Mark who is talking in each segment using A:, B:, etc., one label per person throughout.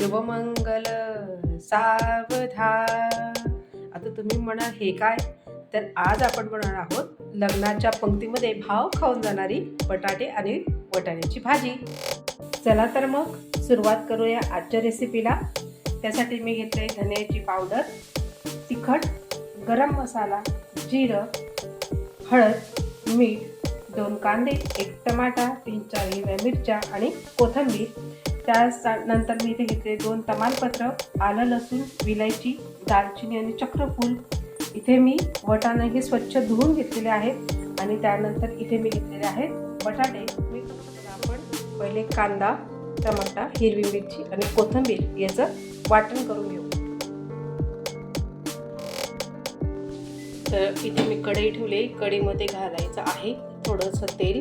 A: शुभमंगल सावधा. आता तुम्ही म्हणाल हे काय? तर आज आपण बनवणार आहोत लग्नाच्या पंक्तीमध्ये भाव खाऊन जाणारी बटाटे आणि वटाण्याची भाजी. चला तर मग सुरुवात करूया आजच्या रेसिपीला त्यासाठी मी घेतले धन्याची पावडर तिखट गरम मसाला जिरं हळद मीठ दोन कांदे एक टमाटा तीन चार हिरव्या मिरच्या आणि कोथिंबीर. त्या नंतर मी इथे घेतले दोन तमालपत्र आलं लसूण विलायची दालचिनी आणि चक्रफूल. इथे मी वटाणे हे स्वच्छ धुवून घेतलेले आहेत आणि त्यानंतर इथे मी घेतलेले आहेत बटाटे. मी आपण पहिले कांदा टमाटा हिरवी मिरची आणि कोथिंबीर. याचं वाटण करून घेऊ. तर इथे मी कढई ठेवली. कढईमध्ये घालायचं आहे थोडंसं तेल.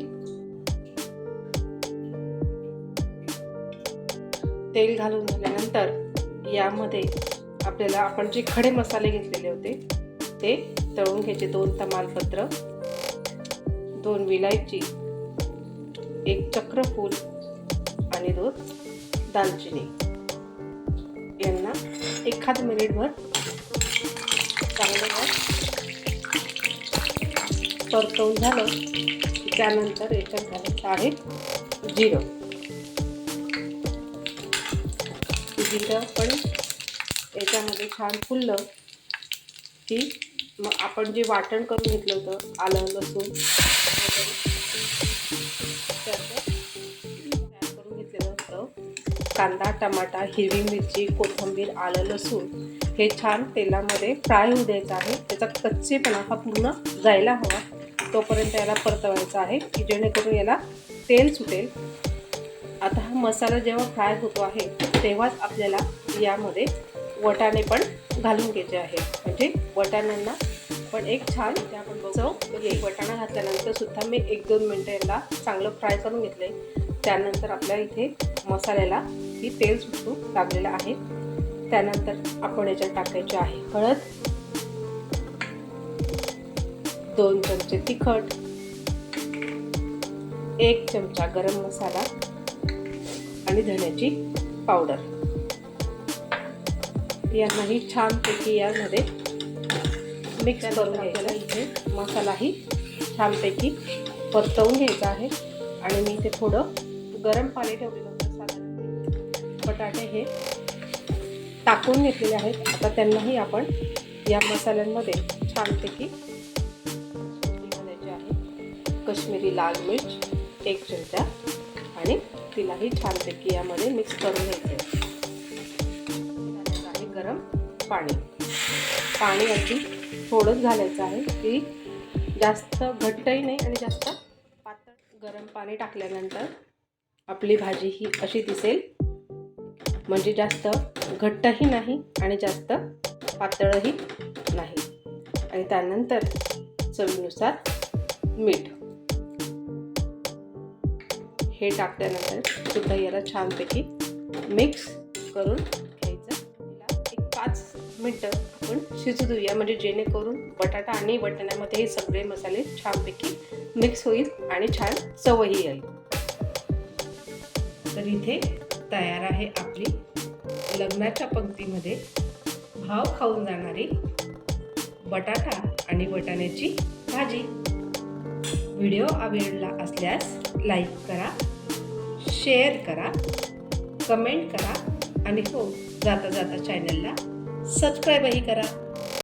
A: तेल घालून झाल्यानंतर यामध्ये आपल्याला आपण जे खडे मसाले घेतलेले होते ते तळून घ्यायचे. दोन तमालपत्र दोन विलायची एक चक्रफूल आणि दोन दालचिनी. यांना एखाद मिनिटभर चांगलं परतवून झालं त्यानंतर याच्यात घालायचं आहे जिरं. जिरं पण याच्यामध्ये छान फुललं की मग आपण जे वाटण करून घेतलं होतं आलं लसूण त्याचं तयार करून घेतलेलं होतं कांदा टमाटा हिरवी मिरची कोथिंबीर आलं लसूण हे छान तेलामध्ये फ्राय होऊ द्यायचं आहे. त्याचा कच्चेपणा हा पूर्ण जायला हवा. तोपर्यंत याला परतवायचा आहे की जेणेकरून याला तेल सुटेल. आता हा मसाला जेव्हा फ्राय होतो आहे तेव्हाच आपल्याला यामध्ये वटाणे पण घालून घ्यायचे आहे. म्हणजे वटाण्यांना पण एक छान ते आपण चव एक वटाणा घातल्यानंतर सुद्धा मी एक दोन मिनटं याला चांगलं फ्राय करून घेतले. त्यानंतर आपल्या इथे मसाल्याला ही तेल सुटू लागलेलं आहे. त्यानंतर आपण याच्यात टाकायचे आहे हळद दोन चमचे तिखट एक चमचा गरम मसाला आणि धण्याची पावडर. यांनाही छानपैकी यामध्ये मिक्स करून घ्यायला इथे मसालाही छानपैकी परतवून घ्यायचा आहे. आणि मी इथे थोडं गरम पाणी ठेवलेलं होतं. साधारण बटाटे हे टाकून घेतलेले आहेत. आता त्यांनाही आपण या मसाल्यांमध्ये छानपैकी घालायचे आहे. कश्मीरी लाल मिर्च एक चमचा आणि तिलाही छानपैकी यामध्ये मिक्स करून घ्यायचे. आहे गरम पाणी. पाणी अगदी थोडंच घालायचं आहे की जास्त घट्टही नाही आणि जास्त पातळ गरम पाणी टाकल्यानंतर आपली भाजी ही अशी दिसेल. म्हणजे जास्त घट्टही नाही आणि जास्त पातळही नाही. आणि त्यानंतर चवीनुसार मीठ. हे टाकल्यानंतर सुद्धा याला छानपैकी मिक्स करून घ्यायचं. याला एक पाच मिनटं आपण शिजू देऊया. म्हणजे जेणेकरून बटाटा आणि वटाण्यामध्ये हे सगळे मसाले छानपैकी मिक्स होईल आणि छान चवही येईल. तर इथे तयार आहे आपली लग्नाच्या पंक्तीमध्ये भाव खाऊन जाणारी बटाटा आणि वटाण्याची भाजी. व्हिडिओ आवडला असल्यास लाईक करा शेअर करा कमेंट करा आणि हो जाता जाता चॅनलला सबस्क्राईबही करा.